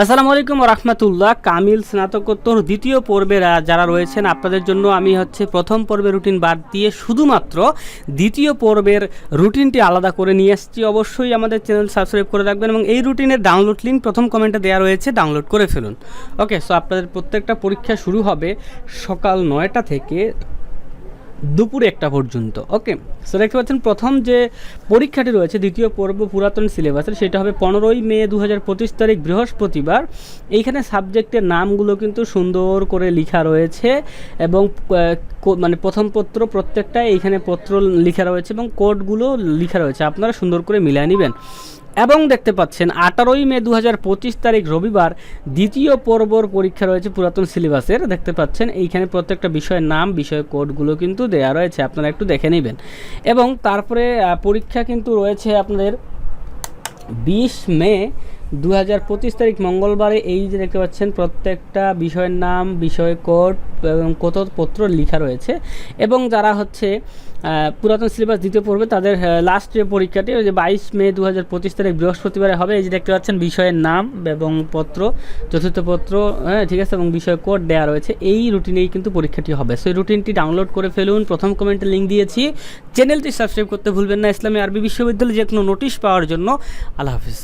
আসসালামু আলাইকুম রহমতুল্লাহ। কামিল স্নাতকোত্তর দ্বিতীয় পর্বের যারা রয়েছেন, আপনাদের জন্য আমি হচ্ছে প্রথম পর্বের রুটিন বাদ দিয়ে শুধুমাত্র দ্বিতীয় পর্বের রুটিনটি আলাদা করে নিয়ে এসেছি। অবশ্যই আমাদের চ্যানেল সাবস্ক্রাইব করে রাখবেন এবং এই রুটিনের ডাউনলোড লিঙ্ক প্রথম কমেন্টে দেওয়া রয়েছে, ডাউনলোড করে ফেলুন। ওকে সো আপনাদের প্রত্যেকটা পরীক্ষা শুরু হবে সকাল নয়টা থেকে দুপুর একটা পর্যন্ত ওকে সো দেখতে পাচ্ছেন প্রথম যে পরীক্ষাটি রয়েছে, দ্বিতীয় পর্ব পুরাতন সিলেবাসের, সেটা হবে পনেরোই মে দু হাজার পঁচিশ তারিখ, বৃহস্পতিবার। এইখানে সাবজেক্টের নামগুলো কিন্তু সুন্দর করে লেখা রয়েছে এবং মানে প্রথম পত্র প্রত্যেকটাই এইখানে পত্র লেখা রয়েছে এবং কোডগুলো লেখা রয়েছে। আপনারা সুন্দর করে মিলিয়ে নেবেন। এবং দেখতে পাচ্ছেন আঠারোই মে দু হাজার পঁচিশ তারিখ রবিবার দ্বিতীয় পর্বর পরীক্ষা রয়েছে পুরাতন সিলেবাসের। দেখতে পাচ্ছেন এইখানে প্রত্যেকটা বিষয়ের নাম বিষয় কোডগুলো কিন্তু দেয়া রয়েছে, আপনারা একটু দেখে নেবেন। এবং তারপরে পরীক্ষা কিন্তু রয়েছে আপনাদের বিশ মে দু হাজার পঁচিশ তারিখ মঙ্গলবারে এই যে দেখতে পাচ্ছেন, প্রত্যেকটা বিষয়ের নাম, বিষয় কোড এবং কত পত্র লেখা রয়েছে এবং যারা হচ্ছে পুরাতন সিলেবাস দ্বিতীয় পড়বে তাদের লাস্ট যে পরীক্ষাটি, ওই যে বাইশ মে দু হাজার পঁচিশ তারিখ বৃহস্পতিবারে হবে। এই যে দেখতে পাচ্ছেন, বিষয়ের নাম এবং পত্র, চতুর্থ পত্র হ্যাঁ ঠিক আছে, এবং বিষয় কোড দেওয়া রয়েছে। এই রুটিনেই কিন্তু পরীক্ষাটি হবে। সেই রুটিনটি ডাউনলোড করে ফেলুন। প্রথম কমেন্টে লিঙ্ক দিয়েছি। চ্যানেলটি সাবস্ক্রাইব করতে ভুলবেন না। ইসলামী আরবি বিশ্ববিদ্যালয়ে যে কোনো নোটিশ পাওয়ার জন্য। আল্লাহ হাফিজ।